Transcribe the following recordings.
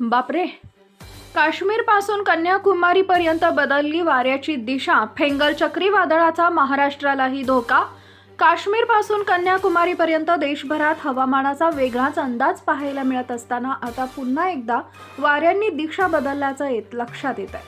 बापरे. काश्मीरपासून कन्याकुमारीपर्यंत बदलली वाऱ्याची दिशा फेंगल चक्रीवादळाचा महाराष्ट्रालाही धोका. काश्मीरपासून कन्याकुमारीपर्यंत देशभरात हवामानाचा वेगळाच अंदाज पाहायला मिळत असताना आता पुन्हा एकदा वाऱ्यांनी दिशा बदलल्याचं येत लक्षात येत आहे.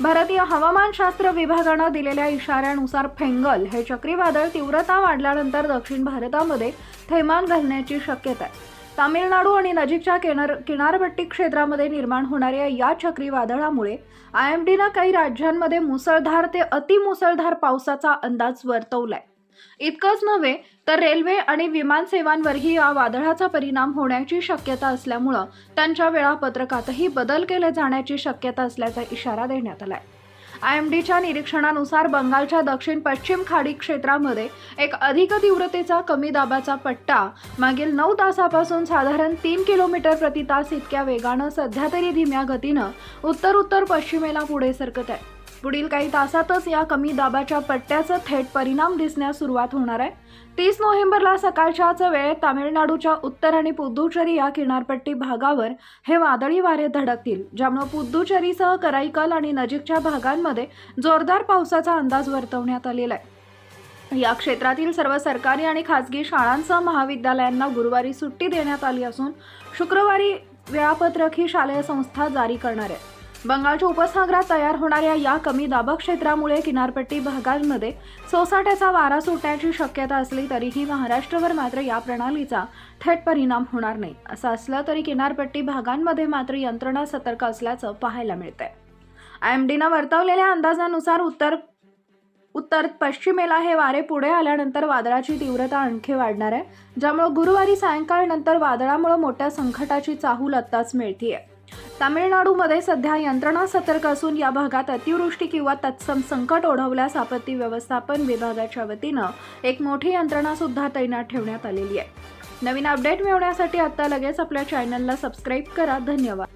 भारतीय हवामानशास्त्र विभागानं दिलेल्या इशाऱ्यानुसार फेंगल हे चक्रीवादळ तीव्रता वाढल्यानंतर दक्षिण भारतामध्ये थैमान घालण्याची शक्यता आहे. तामिळनाडू आणि नजीकच्या किनार किनारपट्टी क्षेत्रामध्ये निर्माण होणाऱ्या या चक्रीवादळामुळे आय एम डीनं काही राज्यांमध्ये मुसळधार ते अतिमुसळधार पावसाचा अंदाज वर्तवलाय. इतकंच नव्हे तर रेल्वे आणि विमान सेवांवरही या वादळाचा परिणाम होण्याची शक्यता असल्यामुळं त्यांच्या वेळापत्रकातही बदल केले जाण्याची शक्यता असल्याचा इशारा देण्यात आला आहे आय एम डीच्या निरीक्षणानुसार बंगालच्या दक्षिण पश्चिम खाडी क्षेत्रामध्ये एक अधिक तीव्रतेचा कमी दाबाचा पट्टा मागील नऊ तासापासून साधारण तीन किलोमीटर प्रति तास इतक्या वेगानं सध्या तरी धीम्या गतीनं उत्तर उत्तर पश्चिमेला पुढे सरकत आहे. पुढील काही तासातच या कमी दाबाच्या पट्ट्याचा थेट परिणाम दिसण्यास सुरुवात होणार आहे. तीस नोव्हेंबरला सकाळच्याच वेळेत तामिळनाडूच्या उत्तर आणि पुद्दुचेरी या किनारपट्टी भागावर हे वादळी वारे धडकतील ज्यामुळे पुद्दुचेरीसह कराईकल आणि नजीकच्या भागांमध्ये जोरदार पावसाचा अंदाज वर्तवण्यात आलेला आहे. या क्षेत्रातील सर्व सरकारी आणि खासगी शाळांसह महाविद्यालयांना गुरुवारी सुट्टी देण्यात आली असून शुक्रवारी वेळापत्रक ही शालेय संस्था जारी करणार आहे. बंगालच्या उपसागरात तयार होणाऱ्या या कमी दाबक्षेत्रामुळे किनारपट्टी भागांमध्ये सोसाट्याचा वारा सुटण्याची शक्यता असली तरीही महाराष्ट्रवर मात्र या प्रणालीचा थेट परिणाम होणार नाही. असं असलं तरी किनारपट्टी भागांमध्ये मात्र यंत्रणा सतर्क असल्याचं पाहायला मिळतंय. आय एम डीनं वर्तवलेल्या अंदाजानुसार उत्तर उत्तर पश्चिमेला हे वारे पुढे आल्यानंतर वादळाची तीव्रता आणखी वाढणार आहे ज्यामुळे गुरुवारी सायंकाळनंतर वादळामुळे मोठ्या संकटाची चाहूल आत्ताच मिळतीये. तामिळनाडूमध्ये सध्या यंत्रणा सतर्क असून या भागात अतिवृष्टी किंवा तत्सम संकट ओढवल्यास आपत्ती व्यवस्थापन विभागाच्या वतीनं एक मोठी यंत्रणा सुद्धा तैनात ठेवण्यात आलेली आहे. नवीन अपडेट मिळवण्यासाठी आता लगेच आपल्या चॅनलला सबस्क्राईब करा. धन्यवाद.